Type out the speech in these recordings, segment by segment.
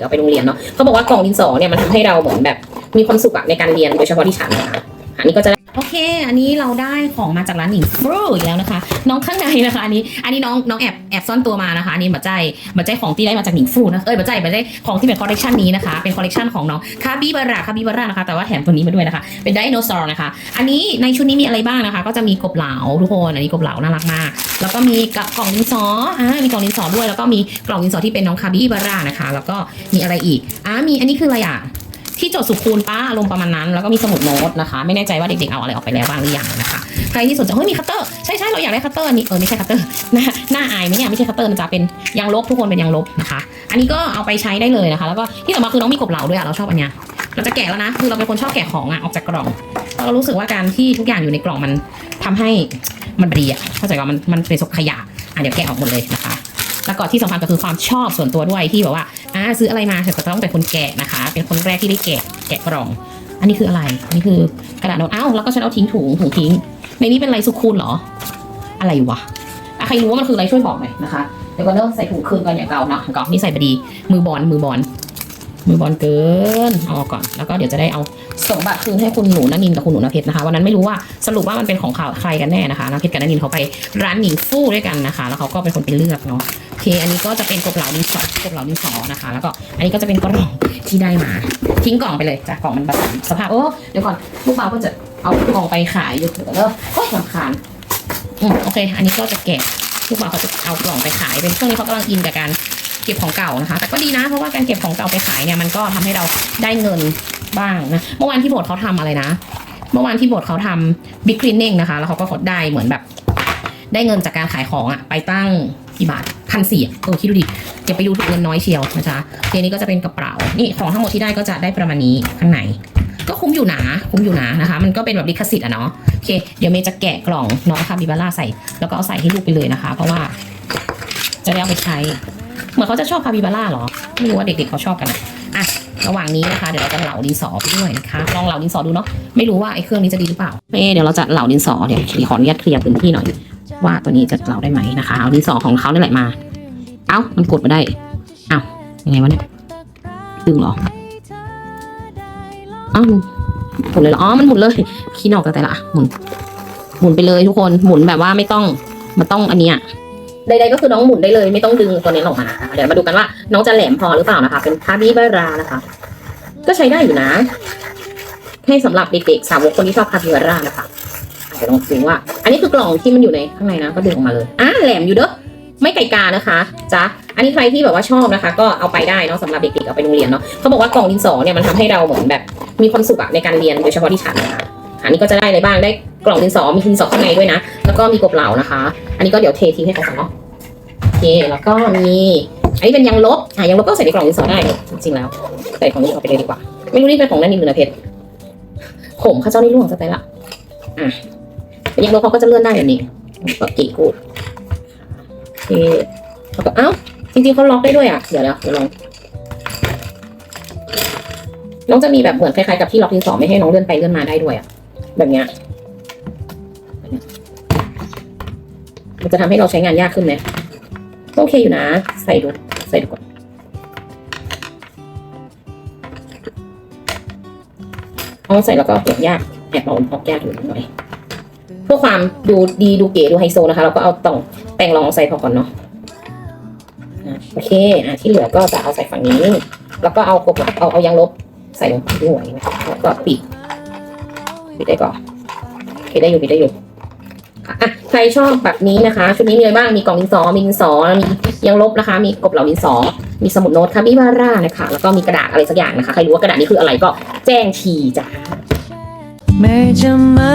เราไปโรงเรียนเนาะเขาบอกว่ากล่องดินสอเนี่ยมันทำให้เราเหมือนแบบมีความสุขอะในการเรียนโดยเฉพาะที่ฉันนะคะอันนี้ก็จะ โอเค อันนี้เราได้ของมาจากร้านหนิงฟรูอีกแล้วนะคะ น้องข้างในนะคะ อันนี้ อันนี้น้องน้องแอบแอบซ่อนตัวมานะคะ อันนี้บัจใจบัจใจของที่ได้มาจากหนิงฟรูนะ เอ้ยบัจใจบัจใจของที่เป็นคอลเลกชันนี้นะคะ เป็นคอลเลกชันของน้องคาบิบาร่าคาบิบาร่านะคะ แต่ว่าแถมตัวนี้มาด้วยนะคะ เป็นไดโนเสาร์นะคะ อันนี้ในชุดนี้มีอะไรบ้างนะคะ ก็จะมีกบเหลาทุกคน อันนี้กบเหลาน่ารักมาก แล้วก็มีกล่องดินสออ่า มีกล่องดินสอด้วย แล้วก็มีกล่องดินสอที่เป็นน้องคาบิบาร่านะคะ แล้วก็มีอะไรอีกอ่ามีอันนี้คืออะไรอะ ที่จดสุขคูณป้าอารมณ์ประมาณนั้น แล้วก็มีสมุดโน้ตนะคะ ไม่แน่ใจว่าเด็กๆเอาอะไรออกไปแล้วบ้างหรือยังนะคะใครที่สนใจเฮ้ยมีคัตเตอร์ใช่ใช่เราอยากได้คัตเตอร์อันนี้เออไม่ใช่คัตเตอร์หน้าหน้าอายไหมเนี่ยไม่ใช่คัตเตอร์นะจ๊ะเป็นยางลบทุกคนเป็นยางลบนะคะ อันนี้ก็เอาไปใช้ได้เลยนะคะ แล้วก็ที่สำคัญคือน้องมีกบเหลาด้วยอะเราชอบอันเนี้ยเราจะแกะแล้วนะคือเราเป็นคนชอบแกะของอะออกจากกล่องเรารู้สึกว่าการที่ทุกอย่างอยู่ในกล่องมันทำให้มันดีอะเข้าใจว่ามันมันเป็นศพขยะอะเดี๋ยวแกะออกหมดเลยนะคะ แล้วก็ที่สำคัญก็คือความชอบส่วนตัวด้วยที่แบบว่าอ่าซื้ออะไรมาเธอก็ต้องเป็นคนแกะนะคะ เป็นคนแรกที่ได้แกะแกะกล่อง อันนี้คืออะไรอันนี้คือกระดาษโน้ตอ้าวแล้วก็ฉันเอาทิ้งถุงถุงทิ้ง ในนี้เป็นอะไรสุคูณเหรอ อะไรวะใครรู้ว่ามันคืออะไรช่วยบอกหน่อยนะคะเดี๋ยวก่อนเริ่มใส่ถุงคืนก่อนอย่างเก่าเนาะเก่านี่ใส่พอดีมือบอลมือบอลมือบอลเกินเอาออกก่อนแล้วก็เดี๋ยวจะได้เอา สมบัติคืนให้คุณหนูนันินกับคุณหนูนเพชรนะคะวันนั้นไม่รู้ว่าสรุปว่ามันเป็นของข่าวใครกันแน่นะคะนเพชรกับนันินเขาไปร้านหนิงฟู่ด้วยกันนะคะ แล้วเขาก็เป็นคนไปเลือกเนาะโอเค อันนี้ก็จะเป็นกบเหลาดินสอกบเหลาดินสอนะคะ แล้วก็อันนี้ก็จะเป็นกล่องที่ได้มา ทิ้งกล่องไปเลยจ้ะกล่องมันแบบสภาพโอ้เดี๋ยวก่อนลูกบ่าวก็จะเอากล่องไปขายอยู่เถอะเด้อโอ้ยลำคาญอืมโอเค อันนี้ก็จะแกะลูกบ่าวเขาจะเอากล่องไปขายเป็นช่วงนี้เขากำลังอินกับการ เก็บของเก่านะคะ แต่ก็ดีนะ เพราะว่าการเก็บของเก่าไปขายเนี่ยมันก็ทำให้เราได้เงินบ้างนะ เมื่อวานที่โบสเขาทำอะไรนะ เมื่อวานที่โบสเขาทำบิ๊กคลีนนิ่งนะคะ แล้วเขาก็กดได้เหมือนแบบ ได้เงินจากการขายของอะไปตั้งกี่บาทพันสี่เออคิดดูดิอย่าไปดูถูกเงินน้อยเชียวนะจ๊ะเทีนี้ก็จะเป็นกระเป๋า นี่ของทั้งหมดที่ได้ก็จะได้ประมาณนี้ข้างใน ก็คุ้มอยู่นะคุ้มอยู่นะนะคะ มันก็เป็นแบบลิขสิทธิ์อะเนาะ โอเค เดี๋ยวเมย์จะแกะกล่องน้องคาบิบาร่าใส่ แล้วก็เอาใส่ให้ลูกไปเลยนะคะ เพราะว่าจะได้เอาไปใช้ เหมือนเขาจะชอบคาบิบาร่าเหรอ ไม่รู้ว่าเด็กๆเขาชอบกันอะอะ ระหว่างนี้นะคะ เดี๋ยวเราจะเหลาดินสอไปด้วยนะคะ ลองเหลาดินสอดูเนาะ ไม่รู้ว่าไอ้เครื่องนี้จะดีหรือเปล่า เอ๊เดี๋ยวเราจะเหลาดินสอ เดี๋ยวขออนุญาตเคลียร์พื้นที่หน่อย ว่าตัวนี้จะเหลาได้ไหมนะคะ เอาดินสอของเขานี่แหละมา เอ้า มันกดมาได้ เอ้า ยังไงวะเนี่ย ดึงเหรอเอ้าหมุนเลยเหรอ อ๋อ มันหมุนเลย ขี้นอกแต่ละอะหมุน หมุนไปเลยทุกคน หมุนแบบว่าไม่ต้อง มันต้องอันเนี้ย ใดๆก็คือน้องหมุนได้เลย ไม่ต้องดึงตัวนี้ออกมา เดี๋ยวมาดูกันว่า น้องจะแหลมพอหรือเปล่านะคะ เป็นคาบิบารานะคะ ก็ใช้ได้อยู่นะ ให้สำหรับเด็กๆสาวกคนที่ชอบคาบิบารานะคะอะเดี๋ยวลองดูว่า อันนี้คือกล่องที่มันอยู่ในข้างในนะ ก็ดึงออกมาเลยอ่าแหลมอยู่เด้อไม่ไก่กานะคะจ้ะอันนี้ใครที่แบบว่าชอบนะคะ ก็เอาไปได้เนาะสำหรับเด็กๆเอาไปโรงเรียนเนาะเขาบอกว่ากล่องดินสอเนี่ยมันทำให้เราเหมือนแบบมีความสุขอะในการเรียนโดยเฉพาะที่ฉันนะคะอันนี้ก็จะได้อะไรบ้างได้กล่องดินสอมีดินสอข้างในด้วยนะ แล้วก็มีกบเหลานะคะ อันนี้ก็เดี๋ยวเททิ้งให้เขาก่อนเนาะโอเคแล้วก็มีอันนี้เป็นยางลบอะยางลบก็ใส่ในกล่องดินสอได้จริงๆแล้วใส่ของนี้ออกไปเลยดีกว่า ไม่รู้นี่เป็นของนันนินหรือนะเพชรขมข้าเจ้านี่ร่วงซะไปละอะยางลบเขาก็จะเลื่อนได้แบบนี้ก็เก๋กูดโอเคแล้วก็เอ้าจริงๆเขาล็อกได้ด้วยอะเดี๋ยวนะเดี๋ยวลองน้องจะมีแบบเหมือนคล้ายๆกับที่ล็อกดินสอไม่ให้น้องเลื่อนไปเลื่อนมาได้ด้วยอะแบบเนี้ย มันจะทำให้เราใช้งานยากขึ้นไหมโอเคอยู่นะ ใส่ดูใส่ดูก่อนเอาใส่แล้วก็เก็บยากแอบเอาออกยากอยู่หน่อยเพื่อความดูดีดูเก๋ดูไฮโซนะคะ เราก็เอาต่องแต่งรองใส่พอก่อนเนาะโอเคอะที่เหลือก็จะเอาใส่ฝั่งนี้ แล้วก็เอากบเอาเอายางลบใส่ลงไปด้วยแล้วก็ปิดปิดได้ก่อนโอเคได้อยู่ปิดได้อยู่ อะใครชอบแบบนี้นะคะชุดนี้มีอะไรบ้างมีกล่องดินสอมีดินสอมียางลบนะคะ มีกบเหล่าดินสอ มีสมุดโน้ตคาบิบาร่านะคะ แล้วก็มีกระดาษอะไรสักอย่างนะคะ ใครรู้ว่ากระดาษนี้คืออะไรก็แจ้งทีจ้ะแม่จะมา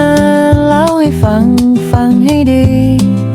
เล่าให้ฟังฟังให้ดี